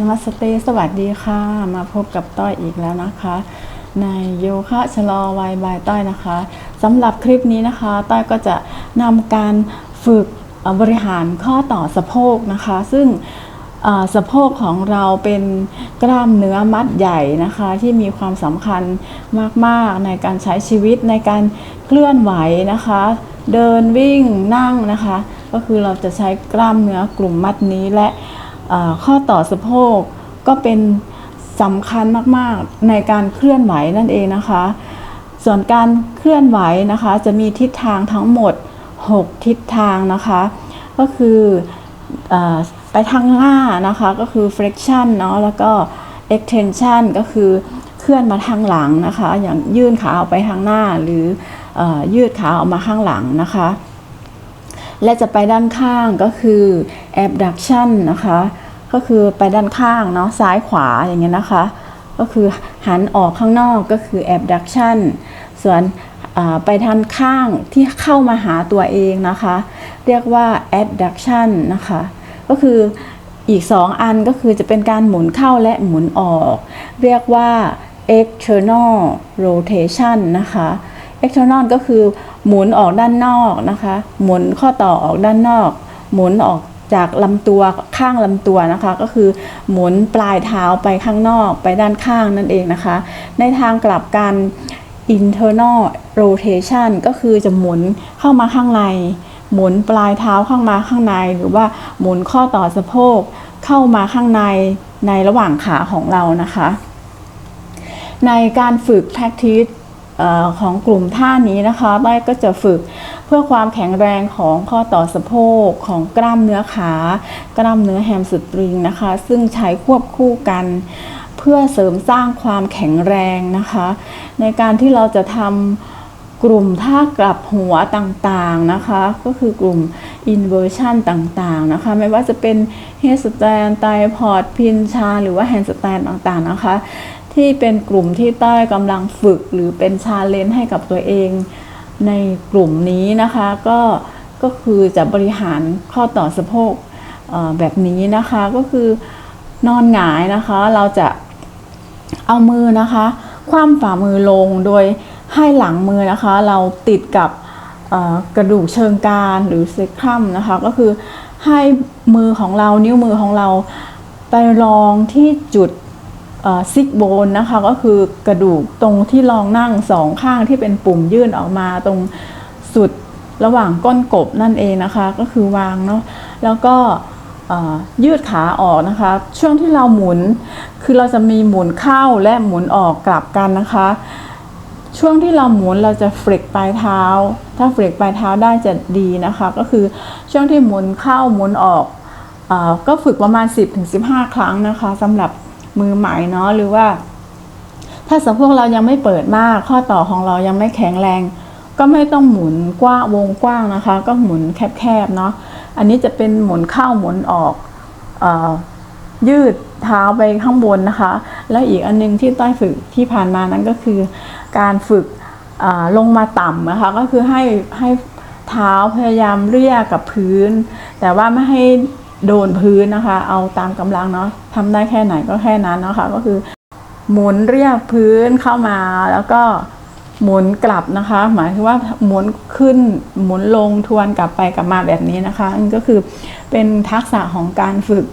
นมัสเตสวัสดีค่ะ มาพบกับต้อยอีกแล้วนะคะ ในโยคะชะลอวัยบายต้อยนะคะสำหรับคลิปนี้นะคะ ต้อยก็จะนำการฝึกบริหารข้อต่อสะโพกนะคะ ซึ่งสะโพกของเราเป็นกล้ามเนื้อมัดใหญ่นะคะ ที่มีความสำคัญมาก ๆ ในการใช้ชีวิตในการเคลื่อนไหวนะคะ เดินวิ่งนั่งนะคะ ก็คือเราจะใช้กล้ามเนื้อกลุ่มมัดนี้และ ข้อต่อสะโพกก็เป็นสำคัญมากๆในการเคลื่อนไหวนั่นเองนะคะ ส่วนการเคลื่อนไหวนะคะจะมีทิศทางทั้งหมด 6 ทิศทางนะคะ ก็คืออไปทางหน้านะคะก็คือ flexion เนาะแล้วก็ extension ก็คือเคลื่อนมาทางหลังนะคะ อย่างยื่นขาออกไปทางหน้าหรืออยืดขาออกมาข้างหลังนะคะ และจะไปด้านข้างก็คือ abduction นะคะ ก็คือไปด้านข้างเนาะซ้ายขวาอย่างเงี้ยนะคะ ก็คือหันออกข้างนอกก็คือ abduction ส่วนไปทางข้างที่เข้ามาหาตัวเองนะคะ เรียกว่า adduction นะคะ ก็คืออีก 2 อันก็คือจะเป็นการหมุนเข้าและหมุนออก เรียกว่า external rotation นะคะ external ก็คือหมุนออกด้านนอกนะคะ หมุนข้อต่อออกด้านนอก หมุนออก จากลำตัวข้างลำตัวนะคะ ก็คือหมุนปลายเท้าไปข้างนอกไปด้านข้างนั่นเองนะคะ ในทางกลับกัน internal rotation ก็คือจะหมุนเข้ามาข้างใน หมุนปลายเท้าเข้ามาข้างใน หรือว่าหมุนข้อต่อสะโพกเข้ามาข้างในในระหว่างขาของเรานะคะ ในการฝึก practice ออของกลุ่มท่านี้นะคะต้อยก็จะฝึก เพื่อความแข็งแรงของข้อต่อสะโพกของกล้ามเนื้อขา กล้ามเนื้อแฮมสตริงนะคะ ซึ่งใช้ควบคู่กัน เพื่อเสริมสร้างความแข็งแรงนะคะ ในการที่เราจะทำกลุ่มท่ากลับหัวต่างๆนะคะ ก็คือกลุ่ม inversion ต่างๆนะคะ ไม่ว่าจะเป็น headstand ไตพอร์ตพินชา หรือว่า handstand ต่างๆนะคะ ที่เป็นกลุ่มที่ต้อยกำลังฝึกหรือเป็นชาเลนจ์ให้กับตัวเอง ในกลุ่มนี้นะคะก็ก็คือจะบริหารข้อต่อสะโพกแบบนี้นะคะก็คือนอนหงายนะคะเราจะเอามือนะคะคว่ำฝ่ามือลงโดยให้หลังมือนะคะ เราติดกับกระดูกเชิงกรานหรือเซครัมนะคะ ก็คือให้มือของเรานิ้วมือของเราไปรองที่จุด ซิกโบนนะคะก็คือกระดูกตรงที่รองนั่งสองข้างที่เป็นปุ่มยื่นออกมาตรงสุดระหว่างก้นกบนั่นเองนะคะก็คือวางเนาะแล้วก็ยืดขาออกนะคะ ช่วงที่เราหมุนคือเราจะมีหมุนเข้าและหมุนออกกลับกันนะคะ ช่วงที่เราหมุนเราจะเฟลกปลายเท้า ถ้าเฟลกปลายเท้าได้จะดีนะคะ ก็คือช่วงที่หมุนเข้าหมุนออกอก็ฝึกประมาณ 10-15 ครั้งนะคะสำหรับ มือใหม่เนาะหรือว่า ถ้าสะโพกเรายังไม่เปิดมาก ข้อต่อของเรายังไม่แข็งแรง ก็ไม่ต้องหมุนกว้างวงกว้างนะคะ ก็หมุนแคบๆเนาะอันนี้จะเป็นหมุนเข้าหมุนออกอยืดเท้าไปข้างบนนะคะ แล้วอีกอันนึงที่ต้อยฝึกที่ผ่านมานั้นก็คือ การฝึกลงมาต่ำนะคะ ก็คือให้ให้เท้าพยายามเรียกกับพื้น แต่ว่าไม่ให้ โดนพื้นนะคะ เอาตามกำลังเนาะทำได้แค่ไหนก็แค่นั้นนะคะ ก็คือ หมุนเรียกพื้นเข้ามาแล้วก็หมุนกลับนะคะ หมายถึงว่าหมุนขึ้นหมุนลงทวนกลับไปกลับมาแบบนี้นะคะนั่นก็คือเป็นทักษะของการฝึก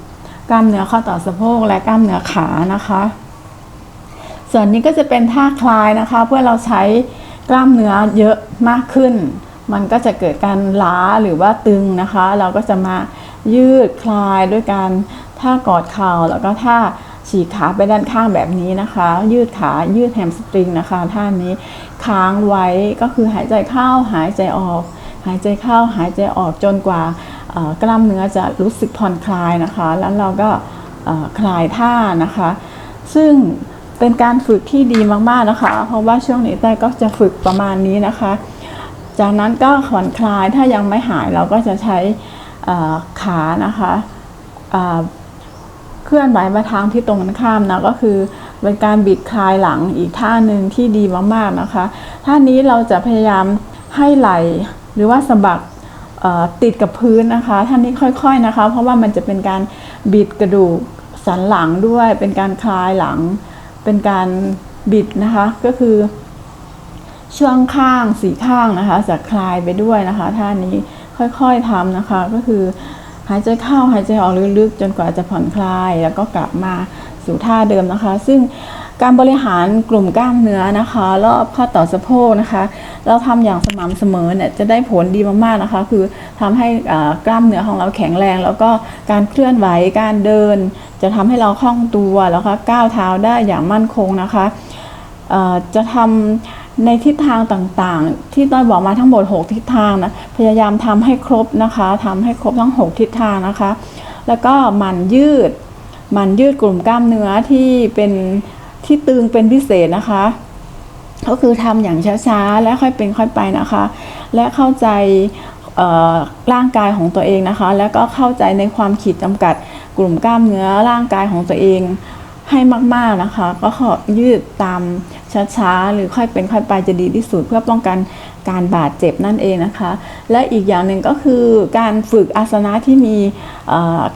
กล้ามเนื้อข้อต่อสะโพกและกล้ามเนื้อขานะคะ ส่วนนี้ก็จะเป็นท่าคลายนะคะ เพื่อเราใช้กล้ามเนื้อเยอะมากขึ้น มันก็จะเกิดการล้าหรือว่าตึงนะคะ เราก็จะมา ยืดคลายด้วยการท่ากอดเข่าแล้วก็ท่าฉีกขาไปด้านข้างแบบนี้นะคะ ยืดขายืดแฮมสตริงนะคะท่านี้ค้างไว้ก็คือหายใจเข้าหายใจออก หายใจเข้าหายใจออกจนกว่ากล้ามเนื้อจะรู้สึกผ่อนคลายนะคะ แล้วเราก็คลายท่านะคะ ซึ่งเป็นการฝึกที่ดีมากๆนะคะ เพราะว่าช่วงนี้แต่ก็จะฝึกประมาณนี้นะคะ จากนั้นก็ผ่อนคลายถ้ายังไม่หายเราก็จะใช้ ขานะคะเคลื่อนไหวมาทางที่ตรงกันข้ามนะก็คือเป็นการบิดคลายหลังอีกท่าหนึ่งที่ดีมากๆนะคะ ท่านี้เราจะพยายามให้ไหลหรือว่าสะบักติดกับพื้นนะคะ ท่านี้ค่อยๆนะคะ เพราะว่ามันจะเป็นการบิดกระดูกสันหลังด้วย เป็นการคลายหลัง เป็นการบิดนะคะ ก็คือ ช่วงข้างสีข้างนะคะ จะคลายไปด้วยนะคะ ท่านี้ ค่อยๆทำนะคะ ก็คือหายใจเข้าหายใจออกลึกๆ จนกว่าจะผ่อนคลาย แล้วก็กลับมาสู่ท่าเดิมนะคะ ซึ่งการบริหารกลุ่มกล้ามเนื้อนะคะรอบข้อต่อสะโพกนะคะ เราทำอย่างสม่ำเสมอเนี่ยจะได้ผลดีมากๆนะคะ คือทำให้กล้ามเนื้อของเราแข็งแรง แล้วก็การเคลื่อนไหวการเดิน จะทำให้เราคล่องตัวแล้วก็ก้าวเท้าได้อย่างมั่นคงนะคะจะทำ ในทิศทางต่างๆ ที่ต้อยบอกมาทั้งหมด 6 ทิศทางนะพยายามทำให้ครบนะคะทำให้ครบทั้ง 6 ทิศทางนะคะ แล้วก็หมั่นยืดหมั่นยืดกลุ่มกล้ามเนื้อที่เป็นที่ตึงเป็นพิเศษนะคะ ก็คือทำอย่างช้าๆ และค่อยเป็นค่อยไปนะคะ และเข้าใจร่างกายของตัวเองนะคะ แล้วก็เข้าใจในความขีดจำกัดกลุ่มกล้ามเนื้อร่างกายของตัวเองให้มากๆนะคะ ก็ขอยืดตาม ช้าๆ หรือค่อยเป็นค่อยไปจะดีที่สุด เพื่อป้องกันการบาดเจ็บนั่นเองนะคะ และอีกอย่างหนึ่งก็คือการฝึกอาสนะที่มี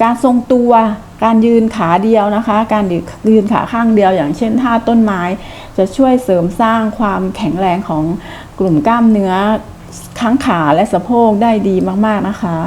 การทรงตัวการยืนขาเดียวนะคะ การยืนขาข้างเดียว อย่างเช่นท่าต้นไม้ จะช่วยเสริมสร้างความแข็งแรงของกลุ่มกล้ามเนื้อทั้งขาและสะโพกได้ดีมากๆนะคะ